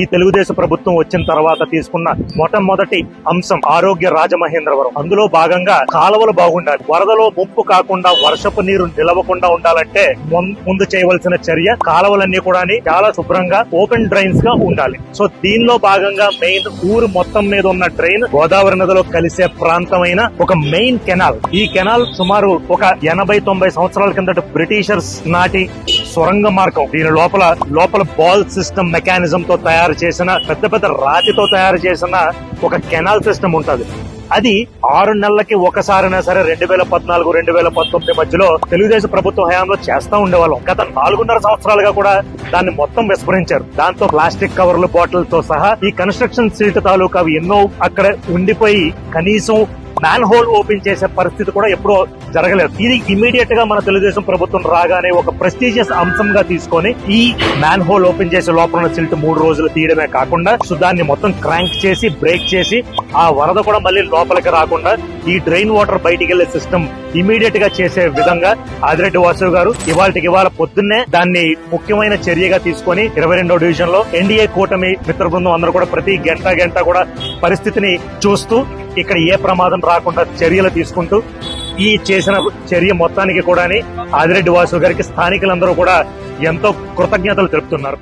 ఈ తెలుగుదేశం ప్రభుత్వం వచ్చిన తర్వాత తీసుకున్న మొట్టమొదటి అంశం ఆరోగ్య రాజమహేంద్రవరం. అందులో భాగంగా కాలువలు బాగుండాలి. వరదలో ముప్పు కాకుండా వర్షపు నీరు నిలవకుండా ఉండాలంటే ముందు చేయవలసిన చర్య కాలువలన్నీ కూడా చాలా శుభ్రంగా ఓపెన్ డ్రైన్స్గా ఉండాలి. సో దీనిలో భాగంగా మెయిన్ ఊరు మొత్తం మీద ఉన్న డ్రైన్ గోదావరి నదిలో కలిసే ప్రాంతమైన ఒక మెయిన్ కెనాల్. ఈ కెనాల్ సుమారు ఒక ఎనభై తొంభై సంవత్సరాల కిందట బ్రిటిషర్స్ నాటి సొరంగ మార్గం. దీని లోపల లోపల బాల్ సిస్టమ్ మెకానిజం తో తయారు చేసిన పెద్ద పెద్ద రాతితో తయారు చేసిన ఒక కెనాల్ సిస్టమ్ ఉంటుంది. అది ఆరు నెలలకి ఒకసారైనా సరే రెండు వేల పద్నాలుగు రెండు వేల పంతొమ్మిది మధ్యలో తెలుగుదేశం ప్రభుత్వ హయాంలో చేస్తా ఉండేవాళ్ళం. గత నాలుగున్నర సంవత్సరాలుగా కూడా దాన్ని మొత్తం విస్మరించారు. దాంతో ప్లాస్టిక్ కవర్లు బాటిల్తో సహా ఈ కన్స్ట్రక్షన్ సీట్ తాలూకా అవి ఎన్నో అక్కడ ఉండిపోయి కనీసం మ్యాన్ హోల్ ఓపెన్ చేసే పరిస్థితి కూడా ఎప్పుడో జరగలేదు. ఇది ఇమీడియట్గా మన తెలుగుదేశం ప్రభుత్వం రాగానే ఒక ప్రెస్టీజియస్ అంశంగా తీసుకొని ఈ మ్యాన్ హోల్ ఓపెన్ చేసే లోపల ఉన్న సిల్ట్ మూడు రోజులు తీయడమే కాకుండా దాన్ని మొత్తం క్రాంక్ చేసి బ్రేక్ చేసి ఆ వరద కూడా మళ్ళీ లోపలికి రాకుండా ఈ డ్రైన్ వాటర్ బయటికి వెళ్ళే సిస్టమ్ ఇమీడియట్గా చేసే విధంగా ఆదిరెడ్డి వాసు గారు ఇవాళకి ఇవాళ పొద్దున్నే దాన్ని ముఖ్యమైన చర్యగా తీసుకొని ఇరవై రెండో డివిజన్లో ఎన్డీఏ కూటమి మిత్ర బృందం అందరూ కూడా ప్రతి గంట గంట కూడా పరిస్థితిని చూస్తూ ఇక్కడ ఏ ప్రమాదం రాకుండా చర్యలు తీసుకుంటూ ఈ చేసిన చర్య మొత్తానికి కూడా ఆదిరెడ్డి వాసు గారికి స్థానికులందరూ కూడా ఎంతో కృతజ్ఞతలు తెలుపుతున్నారు.